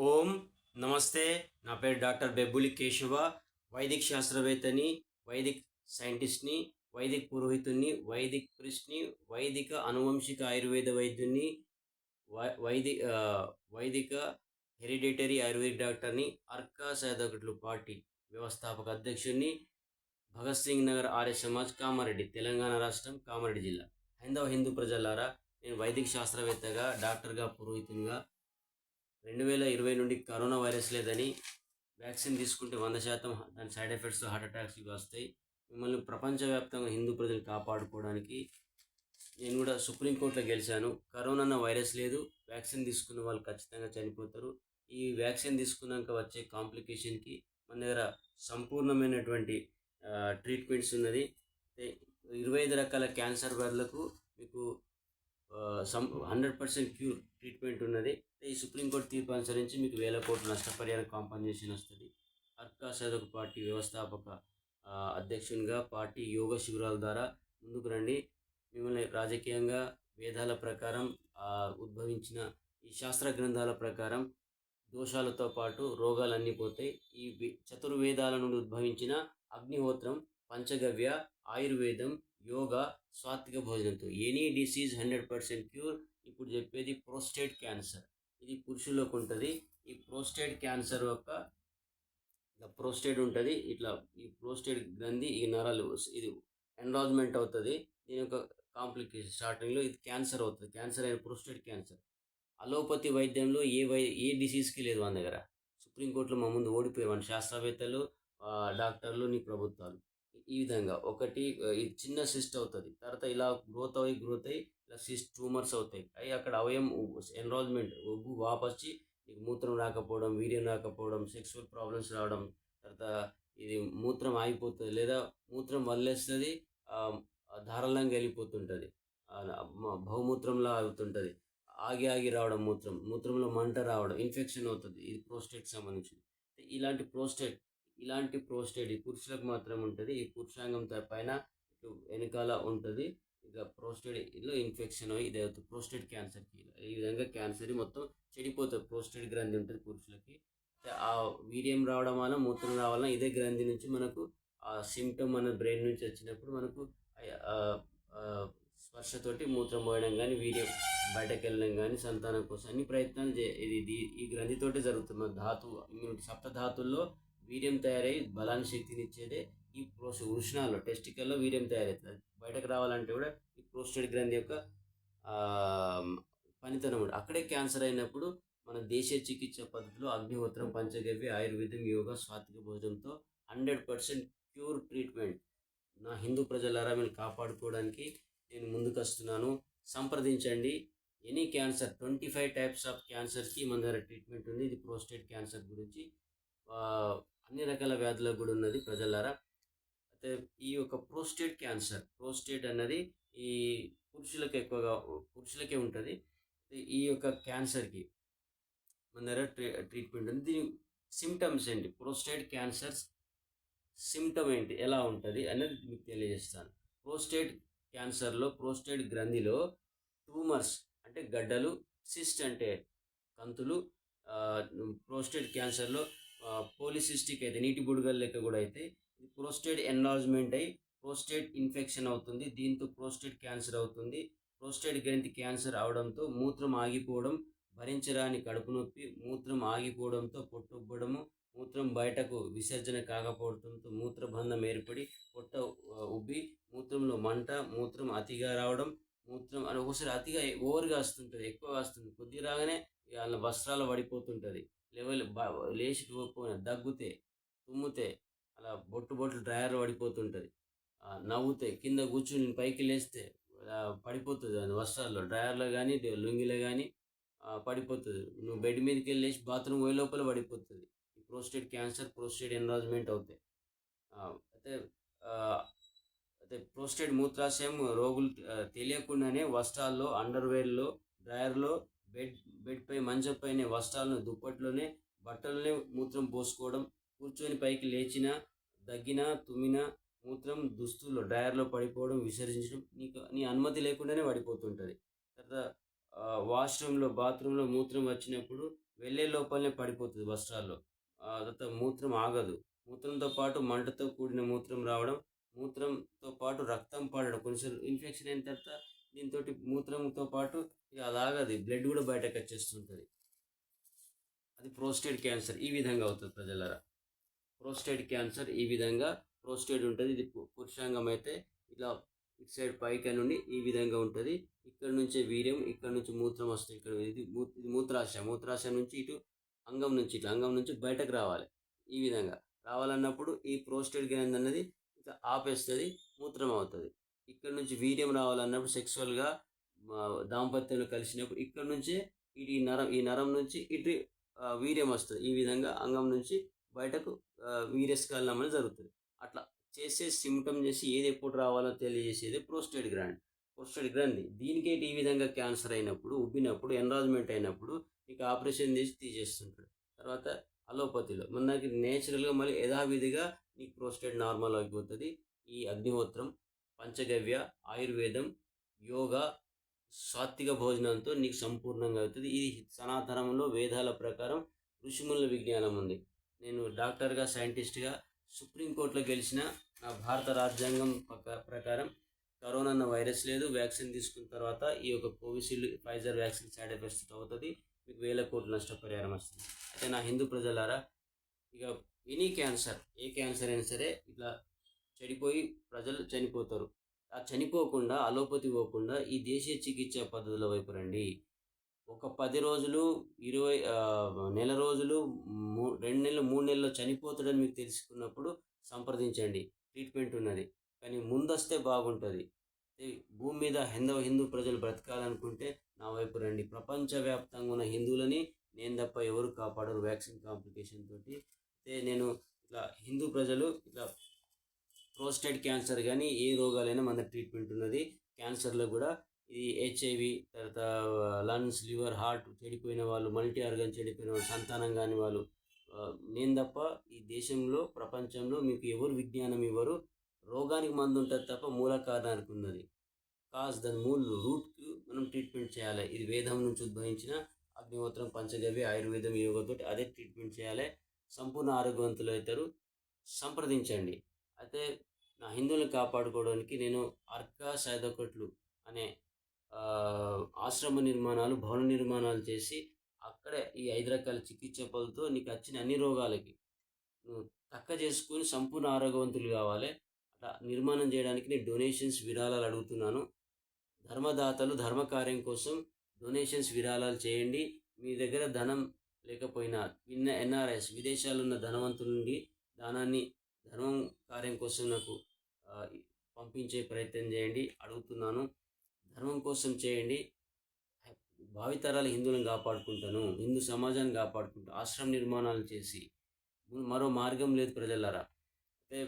ఓం నమస్తే నా పేరు డాక్టర్ బెబ్బులి కేశవ వైదిక్ శాస్త్రవేత్తని వైదిక్ సైంటిస్ట్ని వైదిక్ పురోహితుని వైదిక్ ప్రిస్ట్ని వైదిక అనువంశిక ఆయుర్వేద వైద్యుని వై- వైది వైదిక హెరిడేటరీ ఆయుర్వేదిక్ డాక్టర్ని అర్కా సైదకుట్లు పార్టీ వ్యవస్థాపక అధ్యక్షుడిని భగత్ సింగ్ నగర్ ఆర్య సమాజ్ కామారెడ్డి తెలంగాణ రాష్ట్రం కామారెడ్డి జిల్లా. హైందవ హిందూ ప్రజలారా నేను వైదిక శాస్త్రవేత్తగా డాక్టర్గా పురోహితునిగా రెండు వేల ఇరవై నుండి కరోనా వైరస్ లేదని వ్యాక్సిన్ తీసుకుంటే వంద శాతం దాని సైడ్ ఎఫెక్ట్స్ హార్ట్ అటాక్స్ ఇవి వస్తాయి. మిమ్మల్ని ప్రపంచవ్యాప్తంగా హిందూ ప్రజలు కాపాడుకోవడానికి నేను కూడా సుప్రీంకోర్టులో గెలిచాను. కరోనా అన్న వైరస్ లేదు. వ్యాక్సిన్ తీసుకున్న వాళ్ళు ఖచ్చితంగా చనిపోతారు. ఈ వ్యాక్సిన్ తీసుకున్నాక వచ్చే కాంప్లికేషన్కి మన దగ్గర సంపూర్ణమైనటువంటి ట్రీట్మెంట్స్ ఉన్నది. ఇరవై ఐదు రకాల క్యాన్సర్ వ్యాధులకు మీకు సం హండ్రెడ్ పర్సెంట్ క్యూర్ ట్రీట్మెంట్ ఉన్నది. ఈ సుప్రీంకోర్టు తీర్పు అనుసరించి మీకు వేల కోట్ల నష్టపరిహారం కాంపన్సేషన్ వస్తుంది. అర్కా సదకు పార్టీ వ్యవస్థాపక అధ్యక్షునిగా పార్టీ యోగ శిబిరాల ద్వారా ముందుకు రండి. మిమ్మల్ని రాజకీయంగా వేదాల ప్రకారం ఉద్భవించిన ఈ శాస్త్ర గ్రంథాల ప్రకారం దోషాలతో పాటు రోగాలన్నీ పోతాయి. ఈ చతుర్వేదాల నుండి ఉద్భవించిన అగ్నిహోత్రం పంచగవ్య ఆయుర్వేదం యోగా సాత్విక భోజనంతో. Any disease hundred percent cure ఇప్పుడు చెప్పేది ప్రోస్టేట్ క్యాన్సర్ ఇది పురుషులకు ఉంటుంది. ఈ ప్రోస్టేట్ క్యాన్సర్ యొక్క ఇట్లా ప్రోస్టేట్ ఉంటుంది. ఇట్లా ఈ ప్రోస్టేట్ గ్రంథి ఈ నరాలు ఇది ఎన్రాజ్మెంట్ అవుతుంది. దీని యొక్క కాంప్లికేషన్ స్టార్టింగ్లో ఇది క్యాన్సర్ అవుతుంది. క్యాన్సర్ అయిన ప్రోస్టేట్ క్యాన్సర్ అలోపతి వైద్యంలో ఏ వై ఏ డిసీజ్కి లేదు మన దగ్గర. సుప్రీంకోర్టులో మా ముందు ఓడిపోయారు. మన శాస్త్రవేత్తలు డాక్టర్లు నీ ప్రభుత్వాలు. ఈ విధంగా. ఒకటి ఇది చిన్న సిస్ట్ అవుతుంది. తర్వాత ఇలా గ్రోత్ అయ్యి గ్రోత్ అయ్యి ఇలా సిస్ట్ ట్యూమర్స్ అవుతాయి. అవి అక్కడ అవయం ఎన్రోల్మెంట్ ఒగ్గు వాపొచ్చి నీకు మూత్రం రాకపోవడం వీర్యం రాకపోవడం సెక్సువల్ ప్రాబ్లమ్స్ రావడం తర్వాత ఇది మూత్రం ఆగిపోతుంది లేదా మూత్రం వల్లేస్తుంది ధారాళంగా వెళ్ళిపోతుంటుంది. బహుమూత్రంలా అవుతుంటుంది. ఆగి ఆగి రావడం మూత్రం మూత్రంలో మంట రావడం ఇన్ఫెక్షన్ అవుతుంది. ఇది ప్రోస్టేట్ సంబంధించింది. ఇలాంటి ప్రోస్టేట్ ఇలాంటి ప్రోస్టేట్ ఈ పురుషులకు మాత్రం ఉంటుంది. ఈ పురుషాంగం పైన ఇటు వెనకాల ఉంటుంది. ఇక ప్రోస్టేట్లో ఇన్ఫెక్షన్ ఇది అవుతుంది. ప్రోస్టేట్ క్యాన్సర్కి ఈ విధంగా క్యాన్సర్ మొత్తం చెడిపోతుంది. ప్రోస్టేట్ గ్రంథి ఉంటుంది పురుషులకి. ఆ వీర్యం రావడం వల్ల మూత్రం రావడం ఇదే గ్రంథి నుంచి మనకు ఆ సిమ్టమ్ మన బ్రెయిన్ నుంచి వచ్చినప్పుడు మనకు స్పర్శతోటి మూత్రం పోయడం కానీ వీర్యం బయటకు వెళ్ళడం కానీ సంతానం కోసం అన్ని ప్రయత్నాలు చే ఇది ఈ గ్రంథితోటే జరుగుతుంది. మన ధాతు సప్త ధాతుల్లో వీర్యం తయారై బలాన్ని శక్తిని ఇచ్చేదే ఈ ప్రోస్ వృషణాల్లో టెస్టికల్లో వీర్యం తయారవుతుంది. బయటకు రావాలంటే కూడా ఈ ప్రోస్టేట్ గ్రంథి యొక్క పనితనం అక్కడే క్యాన్సర్ అయినప్పుడు మన దేశీయ చికిత్స పద్ధతిలో అగ్నిహోత్రం పంచగవ్య ఆయుర్వేదం యోగా స్వాతిక భోజనంతో హండ్రెడ్ పర్సెంట్ ప్యూర్ ట్రీట్మెంట్. నా హిందూ ప్రజలారా మీరు కాపాడుకోవడానికి నేను ముందుకు వస్తున్నాను సంప్రదించండి. Any cancer twenty five types of క్యాన్సర్కి మన దగ్గర ట్రీట్మెంట్ ఉంది. ఇది ప్రోస్టేట్ క్యాన్సర్ గురించి అన్ని రకాల వ్యాధులకు కూడా ఉన్నది ప్రజలారా. అయితే ఈ యొక్క ప్రోస్టేట్ క్యాన్సర్ ప్రోస్టేట్ అన్నది ఈ పురుషులకు ఎక్కువగా పురుషులకే ఉంటుంది. ఈ యొక్క క్యాన్సర్కి మన దగ్గర ట్రీ ట్రీట్మెంట్ ఉంది దీని సిమ్టమ్స్ ఏంటి? ప్రోస్టేట్ క్యాన్సర్ సిమ్టమ్ ఏంటి? ఎలా ఉంటుంది అనేది మీకు తెలియజేస్తాను. ప్రోస్టేట్ క్యాన్సర్లో ప్రోస్టేట్ గ్రంథిలో ట్యూమర్స్ అంటే గడ్డలు సిస్ట్ అంటే కంతులు ప్రోస్టేట్ క్యాన్సర్లో పోలిసిస్టిక్ అయితే నీటి బుడగల లెక్క కూడా అయితే ప్రోస్టేట్ ఎన్లార్జ్మెంట్ అయి ప్రోస్టేట్ ఇన్ఫెక్షన్ అవుతుంది. దీంతో ప్రోస్టేట్ క్యాన్సర్ అవుతుంది. ప్రోస్టేట్ గ్రంథి క్యాన్సర్ అవడంతో మూత్రం ఆగిపోవడం భరించరాని కడుపు నొప్పి మూత్రం ఆగిపోవడంతో పొట్టుబ్బడము మూత్రం బయటకు విసర్జన కాకపోవడంతో మూత్రబంధం ఏర్పడి పొట్ట ఉబ్బి మూత్రంలో మంట మూత్రం అతిగా రావడం మూత్రం అని ఒకసారి అతిగా ఓవర్గా వస్తుంటుంది ఎక్కువ వస్తుంది. కొద్దిగా రాగానే వాళ్ళ వస్త్రాలు పడిపోతుంటుంది లెవెల్ లేచి పోయిన దగ్గుతే తుమ్ముతే అలా బొట్టు బొట్లు డ్రయర్ పడిపోతుంటుంది. నవ్వుతే కింద కూర్చుని పైకి లేస్తే పడిపోతుంది అది వస్త్రాల్లో. డ్రయర్లో కానీ లుంగిలో కానీ పడిపోతుంది. నువ్వు బెడ్ మీదకి వెళ్ళి లేచి బాత్రూమ్ పోయే లోపల పడిపోతుంది. ఈ ప్రోస్టేట్ క్యాన్సర్ ప్రోస్టేట్ ఎన్రాజ్మెంట్ అవుతాయి. అయితే అయితే ప్రోస్టేట్ మూత్రాశయం రోగులు తెలియకుండానే వస్త్రాల్లో అండర్వేర్లో డ్రయర్లో బెడ్పై బెడ్ పైన వస్త్రాలను దుప్పట్లోనే బట్టలనే మూత్రం పోసుకోవడం కూర్చొని పైకి లేచిన దగ్గిన తుమ్మిన మూత్రం దుస్తుల్లో డ్రయర్లో పడిపోవడం విసర్జించడం నీకు నీ అనుమతి లేకుండానే పడిపోతుంటుంది. తర్వాత వాష్రూమ్లో బాత్రూంలో మూత్రం వచ్చినప్పుడు వెళ్ళే లోపలనే పడిపోతుంది వస్త్రాల్లో. తర్వాత మూత్రం ఆగదు. మూత్రంతో పాటు మంటతో కూడిన మూత్రం రావడం మూత్రంతో పాటు రక్తం పడడం కొన్నిసార్లు ఇన్ఫెక్షన్ అయిన తర్వాత దీంతో మూత్రంతో పాటు ఇక అది బ్లడ్ కూడా బయటకు వచ్చేస్తుంటుంది. అది ప్రోస్టేట్ క్యాన్సర్ ఈ విధంగా అవుతుంది ప్రజలరా. ప్రోస్టేట్ క్యాన్సర్ ఈ విధంగా ప్రోస్టేట్ ఉంటుంది. ఇది పు- పురుషాంగం అయితే ఇలా ఇటు సైడ్ పైకి నుండి ఈ విధంగా ఉంటుంది. ఇక్కడ నుంచే వీర్యం ఇక్కడ నుంచి మూత్రం వస్తుంది. ఇక్కడ ఇది ఇది మూత్రాశయ. మూత్రాశయం నుంచి ఇటు అంగం నుంచి ఇటు అంగం నుంచి బయటకు రావాలి. ఈ విధంగా రావాలన్నప్పుడు ఈ ప్రోస్టేట్ గ్లాండ్ అన్నది ఇట్లా ఆపేస్తుంది మూత్రం అవుతుంది. ఇక్కడ నుంచి వీర్యం రావాలన్నప్పుడు సెక్సువల్గా దాంపత్యంలో కలిసినప్పుడు ఇక్కడ నుంచే ఇటు ఈ నరం ఈ నరం నుంచి ఇటు వీర్యం వస్తుంది. ఈ విధంగా అంగం నుంచి బయటకు ఆ, అనేది జరుగుతుంది. అట్లా చేసే సిమ్టమ్ చేసి ఏది ఎప్పుడు రావాలో తెలియజేసేది ప్రోస్టేట్ గ్రాండ్ ప్రోస్టేట్ గ్రంథి దీనికే ఈ విధంగా క్యాన్సర్ అయినప్పుడు ఉబ్బినప్పుడు ఎన్రాజ్మెంట్ అయినప్పుడు నీకు ఆపరేషన్ చేసి తీసేస్తుంటాడు. తర్వాత అలోపతిలో మనకి నేచురల్గా మళ్ళీ యథావిధిగా నీకు ప్రోస్టేట్ నార్మల్ అయిపోతుంది. ఈ అగ్నిహోత్రం పంచగవ్య ఆయుర్వేదం యోగా సాత్విక భోజనంతో నీకు సంపూర్ణంగా అవుతుంది. ఇది సనాతనంలో వేదాల ప్రకారం ఋషిముల విజ్ఞానం ఉంది. నేను డాక్టర్గా సైంటిస్ట్గా సుప్రీంకోర్టులో గెలిచిన నా భారత రాజ్యాంగం ప్రకారం కరోనా అన్న వైరస్ లేదు. వ్యాక్సిన్ తీసుకున్న తర్వాత ఈ యొక్క Covishield Pfizer vaccine side effects అవుతుంది. మీకు వేల కోట్ల నష్టపరిహారం వస్తుంది. అయితే నా హిందూ ప్రజలారా ఇక ఎనీ క్యాన్సర్ ఏ క్యాన్సర్ అయినా సరే ఇట్లా చెడిపోయి ప్రజలు చనిపోతారు. ఆ చనిపోకుండా అలోపతి పోకుండా ఈ దేశీయ చికిత్సా పద్ధతుల వైపు రండి. ఒక పది రోజులు ఇరవై నెల రోజులు మూ రెండు నెలలు మూడు నెలలు చనిపోతాడని మీకు తెలుసుకున్నప్పుడు సంప్రదించండి. ట్రీట్మెంట్ ఉన్నది. కానీ ముందస్తే బాగుంటుంది. భూమి మీద హిందవ హిందూ ప్రజలు బ్రతకాలనుకుంటే నా వైపు రండి. ప్రపంచవ్యాప్తంగా ఉన్న హిందువులని నేను తప్ప ఎవరు కాపాడరు. వ్యాక్సిన్ కాంప్లికేషన్ తోటి. అయితే నేను ఇట్లా హిందూ ప్రజలు ఇట్లా ప్రోస్టేట్ క్యాన్సర్ కానీ ఏ రోగాలైనా మన ట్రీట్మెంట్ ఉన్నది. క్యాన్సర్లో కూడా ఇది హెచ్ఐవి తర్వాత లంగ్స్ లివర్ హార్ట్ చెడిపోయిన వాళ్ళు మల్టీ ఆర్గన్ చెడిపోయిన వాళ్ళు సంతానం కాని వాళ్ళు నేను తప్ప ఈ దేశంలో ప్రపంచంలో మీకు ఎవరు విజ్ఞానం ఇవ్వరు. రోగానికి మందు ఉంటుంది తప్ప మూల కారణానికి ఉన్నది. కాజ్ దాని మూల్ రూట్కి మనం ట్రీట్మెంట్ చేయాలి. ఇది వేదం నుంచి ఉద్భవించిన అగ్నిహోత్రం పంచగవ్య ఆయుర్వేదం యోగతో అదే ట్రీట్మెంట్ చేయాలి. సంపూర్ణ ఆరోగ్యవంతులు అవుతారు. సంప్రదించండి. అయితే నా హిందువులను కాపాడుకోవడానికి నేను అర్కా సైదొకట్లు అనే ఆశ్రమ నిర్మాణాలు భవన నిర్మాణాలు చేసి అక్కడే ఈ ఐదు రకాల చికిత్స పద్ధతితో నీకు వచ్చిన అన్ని రోగాలకి నువ్వు తక్క చేసుకుని సంపూర్ణ ఆరోగ్యవంతులు కావాలి. అట్లా నిర్మాణం చేయడానికి నేను డొనేషన్స్ విరాళాలు అడుగుతున్నాను. ధర్మదాతలు ధర్మకార్యం కోసం డొనేషన్స్ విరాళాలు చేయండి. మీ దగ్గర ధనం లేకపోయినా విన్న ఎన్ఆర్ఎస్ విదేశాల్లో ఉన్న ధనవంతుల నుండి దానాన్ని ధర్మం కార్యం కోసం నాకు పంపించే ప్రయత్నం చేయండి. అడుగుతున్నాను. ధర్మం కోసం చేయండి. భావితరాల హిందువులను కాపాడుకుంటాను. హిందూ సమాజాన్ని కాపాడుకుంటాను. ఆశ్రమ నిర్మాణాలు చేసి మరో మార్గం లేదు ప్రజలారా. అయితే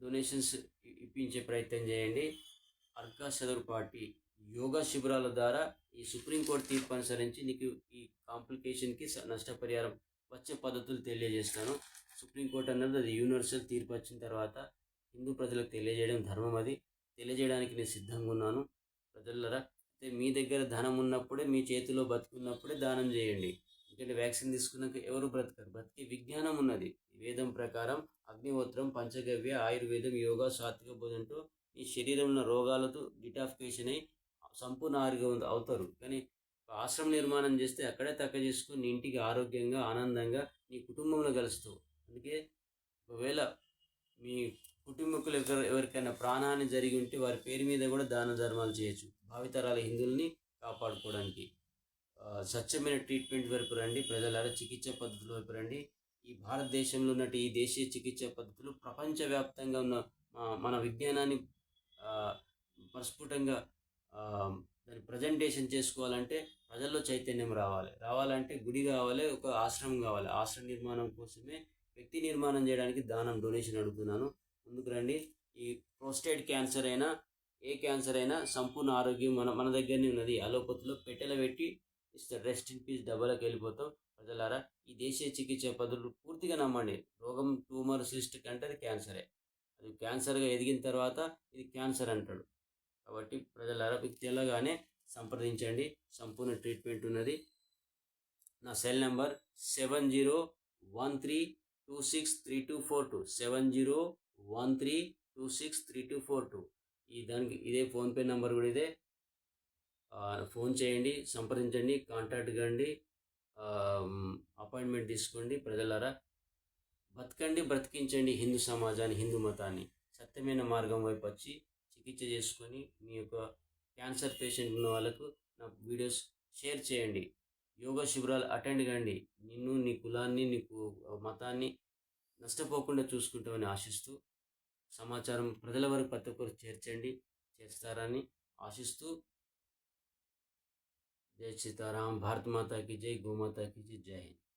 డొనేషన్స్ ఇప్పించే ప్రయత్నం చేయండి. అర్కా సదరు పార్టీ యోగా శిబిరాల ద్వారా ఈ సుప్రీంకోర్టు తీర్పు అనుసరించి నీకు ఈ కాంప్లికేషన్కి నష్టపరిహారం వచ్చే పద్ధతులు తెలియజేస్తాను. సుప్రీంకోర్టు అన్నది అది యూనివర్సల్ తీర్పు వచ్చిన తర్వాత హిందూ ప్రజలకు తెలియజేయడం ధర్మం అది. తెలియజేయడానికి నేను సిద్ధంగా ఉన్నాను. ప్రజలరా అయితే మీ దగ్గర ధనం ఉన్నప్పుడే మీ చేతిలో బతుకున్నప్పుడే దానం చేయండి. ఎందుకంటే వ్యాక్సిన్ తీసుకున్నాక ఎవరు బ్రతకరు. బ్రతికే విజ్ఞానం ఉన్నది. ఈ వేదం ప్రకారం అగ్నిహోత్రం పంచగవ్య ఆయుర్వేదం యోగా సాత్విక బోధంతో ఈ శరీరంలో ఉన్న రోగాలతో డిటాఫికేషన్ అయి సంపూర్ణ ఆరోగ్యం అవుతారు. కానీ ఆశ్రమ నిర్మాణం చేస్తే అక్కడే తక్క చేసుకుని నీ ఇంటికి ఆరోగ్యంగా ఆనందంగా నీ కుటుంబంలో కలుస్తావు. అందుకే ఒకవేళ మీ కుటుంబకులు ఎవరు ఎవరికైనా ప్రాణాన్ని జరిగి ఉంటే వారి పేరు మీద కూడా దాన ధర్మాలు చేయొచ్చు. భావితరాల హిందువుల్ని కాపాడుకోవడానికి. స్వచ్ఛమైన ట్రీట్మెంట్ వైపు రండి. ప్రజలారా చికిత్స పద్ధతుల వైపు రండి. ఈ భారతదేశంలో ఉన్నట్టు ఈ దేశీయ చికిత్స పద్ధతులు ప్రపంచవ్యాప్తంగా ఉన్న మన విజ్ఞానాన్ని ప్రస్ఫుటంగా ఆ, దాన్ని ప్రజెంటేషన్ చేసుకోవాలంటే ప్రజల్లో చైతన్యం రావాలి. రావాలంటే గుడి కావాలి ఒక ఆశ్రమం కావాలి. ఆశ్రమ నిర్మాణం కోసమే వ్యక్తి నిర్మాణం చేయడానికి దానం డొనేషన్ అడుగుతున్నాను. ముందుకు రండి. ఈ ప్రోస్టేట్ క్యాన్సర్ అయినా ఏ క్యాన్సర్ అయినా సంపూర్ణ ఆరోగ్యం మన మన దగ్గరనే ఉన్నది. అలోపతిలో పెట్టెల పెట్టి ఇస్తారు. రెస్ట్ ఇన్ పీస్ డబ్బులకు వెళ్ళిపోతాం. ప్రజలారా ఈ దేశీయ చికిత్స పద్ధతులు పూర్తిగా నమ్మండి. రోగం ట్యూమర్ సిస్ట్ కంటే అది క్యాన్సరే అది క్యాన్సర్గా ఎదిగిన తర్వాత ఇది క్యాన్సర్ అంటాడు. కాబట్టి ప్రజలారా మీకు తెల్లగానే సంప్రదించండి. సంపూర్ణ ట్రీట్మెంట్ ఉన్నది. నా cell number seven zero one three two six three two four two seven zero one three two six three two four two. ఈ దానికి ఇదే ఫోన్పే నెంబర్ కూడా ఇదే. ఫోన్ చేయండి సంప్రదించండి కాంటాక్ట్ కండి అపాయింట్మెంట్ తీసుకోండి ప్రజలారా. బతకండి బ్రతికించండి హిందూ సమాజాన్ని హిందూ మతాన్ని. సత్యమైన మార్గం వైపు వచ్చి చికిత్స చేసుకొని మీ యొక్క క్యాన్సర్ పేషెంట్ ఉన్న వాళ్ళకు నా వీడియోస్ షేర్ చేయండి. యోగా శిబిరాలు అటెండ్ కండి. నిన్ను నీ కులాన్ని నీకు మతాన్ని నష్టపోకుండా చూసుకుంటామని ఆశిస్తూ సమాచారం ప్రజల వరకు ప్రతి ఒక్కరు చేర్చండి చేస్తారని ఆశిస్తూ జై సీతారాం భారత్ మాతాకి జై గోమాతాకి జై జై హింద్.